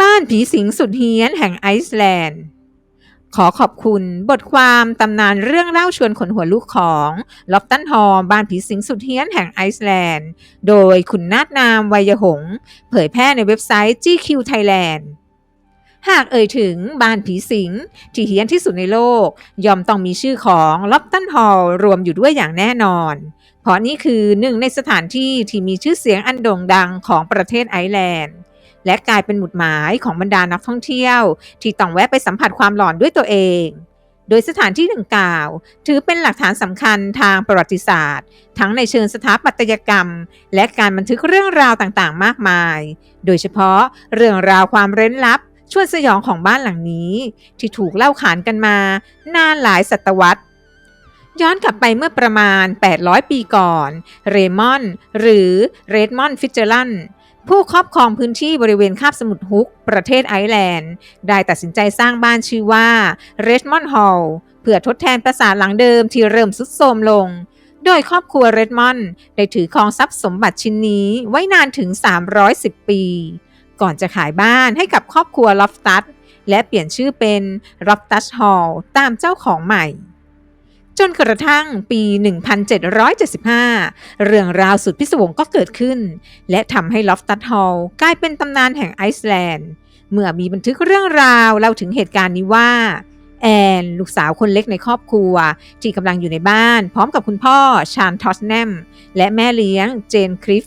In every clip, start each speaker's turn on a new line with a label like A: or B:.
A: บ้านผีสิงสุดเฮี้ยนแห่งไอซ์แลนด์ ขอขอบคุณบทความตำนานเรื่องเล่าชวนขนหัวลุกของล็อบตันฮอบ้านผีสิงสุดเฮี้ยนแห่งไอซ์แลนด์ โดยคุณนาฏนามวัยหง เผยแพร่ในเว็บไซต์ GQ Thailand หากเอ่ยถึงบ้านผีสิงที่เฮี้ยนที่สุดในโลกย่อมต้องมีชื่อของล็อบตันฮอลรวมอยู่ด้วยอย่างแน่นอน เพราะนี่คือหนึ่งในสถานที่ที่มีชื่อเสียงอันโด่งดังของประเทศไอร์แลนด์ และกลายเป็นหมุดหมายของบรรดานักท่องเที่ยว ที่ต้องแวะไปสัมผัสความหลอนด้วยตัวเอง โดยสถานที่ดังกล่าว ถือเป็นหลักฐานสำคัญทางประวัติศาสตร์ ทั้งในเชิงสถาปัตยกรรม และการบันทึกเรื่องราวต่างๆ มากมาย โดยเฉพาะเรื่องราวความเร้นลับชวนสยองของบ้านหลังนี้ ที่ถูกเล่าขานกันมานานหลายศตวรรษย้อนกลับไปเมื่อประมาณ 800 ปีก่อน เรมอน หรือเรดมอนฟิเจอรัน ผู้ครอบครองพื้นที่บริเวณคาบสมุทรฮุก ประเทศไอร์แลนด์ ได้ตัดสินใจสร้างบ้านชื่อว่าเรดมอนด์ฮอลล์เพื่อทดแทนปราสาทหลังเดิมที่เริ่มสุดโทรมลง โดยครอบครัวเรดมอนด์ได้ถือครองทรัพย์สมบัติชิ้นนี้ไว้นานถึง 310 ปี ก่อนจะขายบ้านให้กับครอบครัวลอฟตัสและเปลี่ยนชื่อเป็นลอฟตัสฮอลล์ตามเจ้าของใหม่ จนกระทั่งปี 1775 เรื่องราวสุดพิศวงก็เกิดขึ้น และทำให้ลอฟตัสฮอลล์กลายเป็นตำนานแห่งไอซ์แลนด์ เมื่อมีบันทึกเรื่องราวเล่าถึงเหตุการณ์นี้ว่า แอน ลูกสาวคนเล็กในครอบครัว ที่กำลังอยู่ในบ้าน พร้อมกับคุณพ่อชานทอสแนม และแม่เลี้ยงเจนคริฟ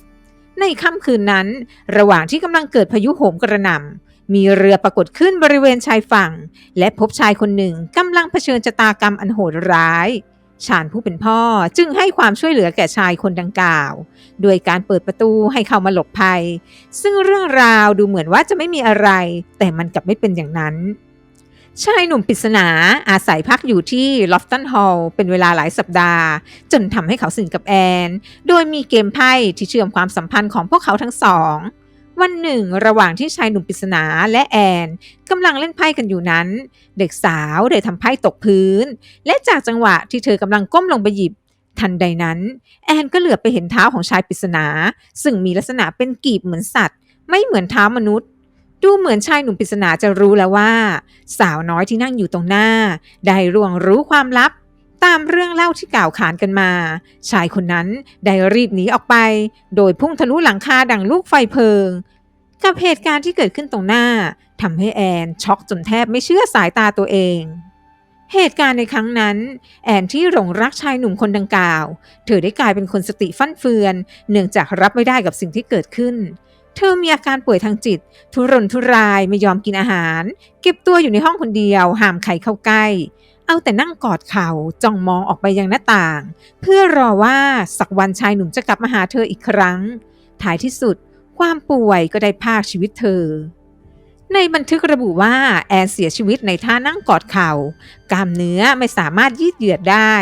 A: ในค่ำคืนนั้น ระหว่างที่กำลังเกิดพายุโหมกระหน่ำ มีเรือปรากฏขึ้นบริเวณชายฝั่ง และพบชายคนหนึ่งกำลังเผชิญชะตากรรมอันโหดร้ายชาญผู้เป็นพ่อจึงให้ความช่วยเหลือแก่ชายคนดังกล่าว โดยการเปิดประตูให้เข้ามาหลบภัย ซึ่งเรื่องราวดูเหมือนว่าจะไม่มีอะไร แต่มันกลับไม่เป็นอย่างนั้น ชายหนุ่มปริศนาอาศัยพักอยู่ที่ลอฟตันฮอลล์เป็นเวลาหลายสัปดาห์ จนทำให้เขาสนิทกับแอน โดยมีเกมไพ่ที่เชื่อมความสัมพันธ์ของพวกเขาทั้งสอง วันหนึ่ง ระหว่างที่ชายหนุ่มปริศนาและแอนกำลังเล่นไพ่กันอยู่นั้น เด็กสาวได้ทำไพ่ตกพื้น และจากจังหวะที่เธอกำลังก้มลงไปหยิบ ทันใดนั้น แอนก็เหลือบไปเห็นเท้าของชายปริศนา ซึ่งมีลักษณะเป็นกีบเหมือนสัตว์ ไม่เหมือนเท้ามนุษย์ดูเหมือนชายหนุ่มปริศนาจะรู้แล้วว่า สาวน้อยที่นั่งอยู่ตรงหน้า ได้ร่วงรู้ความลับ ตามเรื่องเล่าที่กล่าวขานกันมา ชายคนนั้นได้รีบหนีออกไป โดยพุ่งทะลุหลังคาดังลูกไฟเพลิง กับเหตุการณ์ที่เกิดขึ้นตรงหน้าทำให้แอนช็อกจนแทบไม่เชื่อสายตาตัวเอง เหตุการณ์ในครั้งนั้น แอนที่หลงรักชายหนุ่มคนดังกล่าว เธอได้กลายเป็นคนสติฟั่นเฟือน เนื่องจากรับไม่ได้กับสิ่งที่เกิดขึ้นเธอมีอาการป่วยทางจิต ทุรนทุรายไม่ยอมกินอาหาร เก็บตัวอยู่ในห้องคนเดียว ห้ามใครเข้าใกล้ เอาแต่นั่งกอดเข่าจ้องมองออกไปยังหน้าต่าง เพื่อรอว่าสักวันชายหนุ่มจะกลับมาหาเธออีกครั้ง ท้ายที่สุด ความป่วยก็ได้พากชีวิตเธอ ในบันทึกระบุว่าแอนเสียชีวิตในท่านั่งกอดเข่ากล้ามเนื้อไม่สามารถยืดเหยียดได้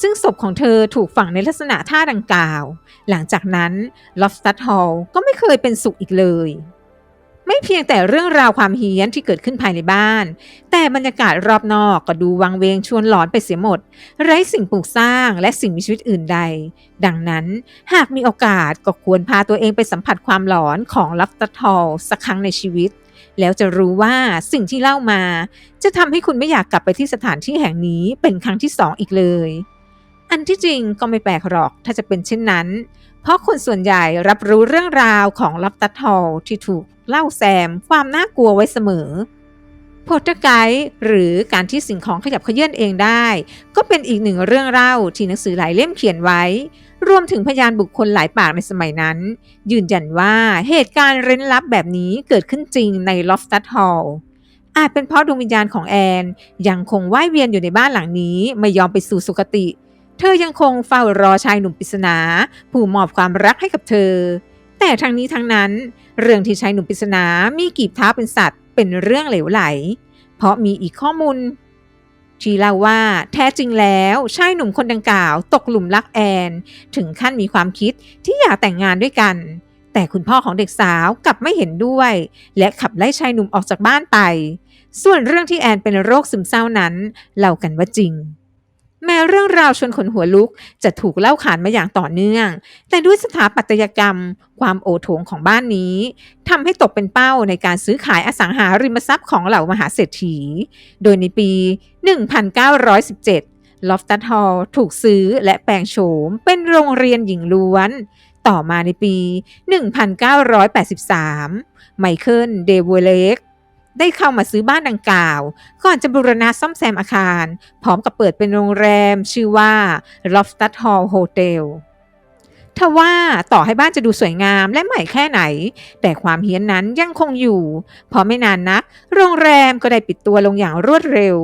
A: ซึ่งศพของเธอถูกฝังในลักษณะท่าดังกล่าว หลังจากนั้นลอฟสตัดฮอลก็ไม่เคยเป็นสุขอีกเลย ไม่เพียงแต่เรื่องราวความเฮี้ยนที่เกิดขึ้นภายในบ้าน แต่บรรยากาศรอบนอกก็ดูวังเวงชวนหลอนไปเสียหมด ไร้สิ่งปลูกสร้างและสิ่งมีชีวิตอื่นใด ดังนั้นหากมีโอกาสก็ควรพาตัวเองไปสัมผัสความหลอนของลัฟตทอลสักครั้งในชีวิต แล้วจะรู้ว่าสิ่งที่เล่ามา จะทำให้คุณไม่อยากกลับไปที่สถานที่แห่งนี้เป็นครั้งที่สองอีกเลย อันที่จริงก็ไม่แปลกหรอกถ้าจะเป็นเช่นนั้น เพราะคนส่วนใหญ่รับรู้เรื่องราวของลับตัดทอลที่ถูกเล่าแซมความน่ากลัวไว้เสมอโพเทอร์ไกด์หรือการที่สิ่งของขยับเขยื่อนเองได้ ก็เป็นอีกหนึ่งเรื่องเล่าที่หนังสือหลายเล่มเขียนไว้ รวมถึงพยานบุคคลหลายปากในสมัยนั้น ยืนยันว่าเหตุการณ์เร้นลับแบบนี้เกิดขึ้นจริงในลอฟตัดฮอลอาจเป็นเพราะดวงวิญญาณของแอน ยังคงว่ายเวียนอยู่ในบ้านหลังนี้ไม่ยอมไปสู่สุคติ เธอยังคงเฝ้ารอชายหนุ่มปริศนา ผู้มอบความรักให้กับเธอ แต่ทั้งนี้ทั้งนั้น เรื่องที่ชายหนุ่มปริศนามีกีบเท้าเป็นสัตว์ เป็นเรื่องเหลวไหล เพราะมีอีกข้อมูลที่เล่าว่าแท้จริงแล้วชายหนุ่มคนดังกล่าว ตกหลุมรักแอน ถึงขั้นมีความคิดที่อยากแต่งงานด้วยกัน แต่คุณพ่อของเด็กสาวกลับไม่เห็นด้วย และขับไล่ชายหนุ่มออกจากบ้านไป ส่วนเรื่องที่แอนเป็นโรคซึมเศร้านั้นเล่ากันว่าจริง แม้เรื่องราวชวนขนหัวลุกจะถูกเล่าขานมาอย่างต่อเนื่อง แต่ด้วยสถาปัตยกรรม ความโอโถงของบ้านนี้ทำให้ตกเป็นเป้าในการซื้อขายอสังหาริมทรัพย์ของเหล่ามหาเศรษฐี โดยในปี 1917 ลอฟตัดฮอลถูกซื้อและแปลงโฉมเป็นโรงเรียนหญิงล้วน ต่อมาในปี 1983 ไมเคิล เดวเลก ได้เข้ามาซื้อบ้านดังกล่าวก่อนจะบูรณะซ่อมแซมอาคาร พร้อมกับเปิดเป็นโรงแรม ชื่อว่า Loftus Hall Hotel ทว่าต่อให้บ้านจะดูสวยงามและใหม่แค่ไหน แต่ความเฮี้ยนนั้นยังคงอยู่ พอไม่นานนัก โรงแรมก็ได้ปิดตัวลงอย่างรวดเร็ว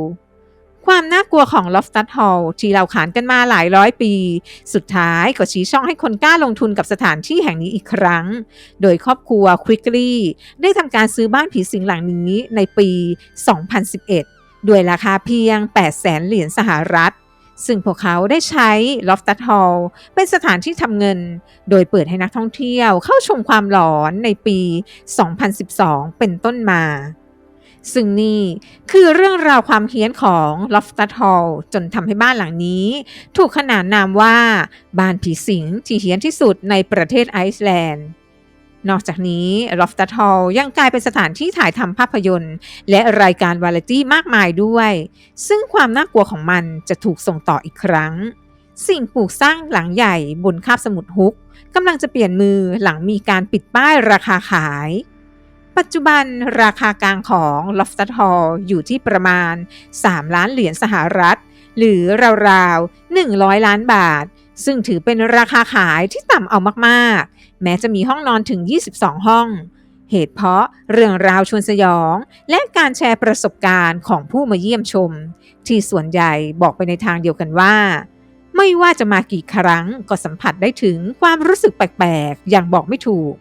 A: ความน่ากลัวของ Loftus Hall ที่เราขานกันมาหลายร้อยปี สุดท้ายก็ชี้ช่องให้คนกล้าลงทุนกับสถานที่แห่งนี้อีกครั้ง โดยครอบครัว Quickly ได้ทำการซื้อบ้านผีสิงหลังนี้ในปี 2011 ด้วยราคาเพียง800,000เหรียญสหรัฐ ซึ่งพวกเขาได้ใช้ Loftus Hall เป็นสถานที่ทำเงิน โดยเปิดให้นักท่องเที่ยวเข้าชมความหลอนในปี 2012 เป็นต้นมา ซึ่งนี่คือเรื่องราวความเฮี้ยนของ Loftus Hall จนทำให้บ้านหลังนี้ ถูกขนานนามว่าบ้านผีสิงที่เฮี้ยนที่สุดในประเทศไอซ์แลนด์ นอกจากนี้ Loftus Hall ยังกลายเป็นสถานที่ถ่ายทำภาพยนตร์ และรายการวาไรตี้มากมายด้วย ซึ่งความน่ากลัวของมันจะถูกส่งต่ออีกครั้ง สิ่งปลูกสร้างหลังใหญ่บนคาบสมุทรฮุกกำลังจะเปลี่ยนมือหลังมีการปิดป้ายราคาขาย ปัจจุบันราคากลางของ Loftus Hall อยู่ที่ประมาณ 3 ล้านเหรียญสหรัฐ หรือราวๆ 100 ล้านบาท ซึ่งถือเป็นราคาขายที่ต่ำเอามากๆ แม้จะมีห้องนอนถึง 22 ห้อง เหตุเพราะเรื่องราวชวนสยอง และการแชร์ประสบการณ์ของผู้มาเยี่ยมชม ที่ส่วนใหญ่บอกไปในทางเดียวกันว่าไม่ว่าจะมากี่ครั้งก็สัมผัสได้ถึงความรู้สึกแปลกๆ อย่างบอกไม่ถูก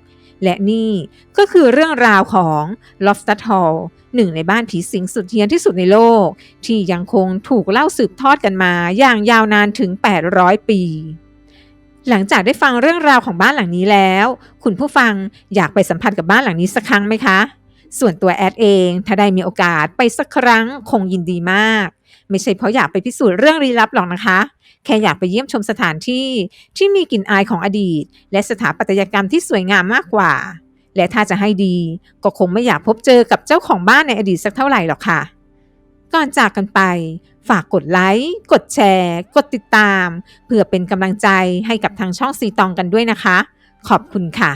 A: และนี่ก็คือเรื่องราวของ Loftus Hall หนึ่งในบ้านผีสิงสุดเฮี้ยนที่สุดในโลก ที่ยังคงถูกเล่าสืบทอดกันมาอย่างยาวนานถึง 800 ปี หลังจากได้ฟังเรื่องราวของบ้านหลังนี้แล้ว คุณผู้ฟังอยากไปสัมผัสกับบ้านหลังนี้สักครั้งไหมคะ ส่วนตัวแอดเองถ้าได้มีโอกาสไปสักครั้งคงยินดีมาก ไม่ใช่เพราะอยากไปพิสูจน์เรื่องลี้ลับหรอกนะคะ แค่อยากไปเยี่ยมชมสถานที่ที่มีกลิ่นอายของอดีต และสถาปัตยกรรมที่สวยงามมากกว่า และถ้าจะให้ดี ก็คงไม่อยากพบเจอกับเจ้าของบ้านในอดีตสักเท่าไหร่หรอกค่ะก่อนจากกันไป ฝากกดไลค์ กดแชร์ กดติดตาม เพื่อเป็นกำลังใจให้กับทางช่องซีตองกันด้วยนะคะ ขอบคุณค่ะ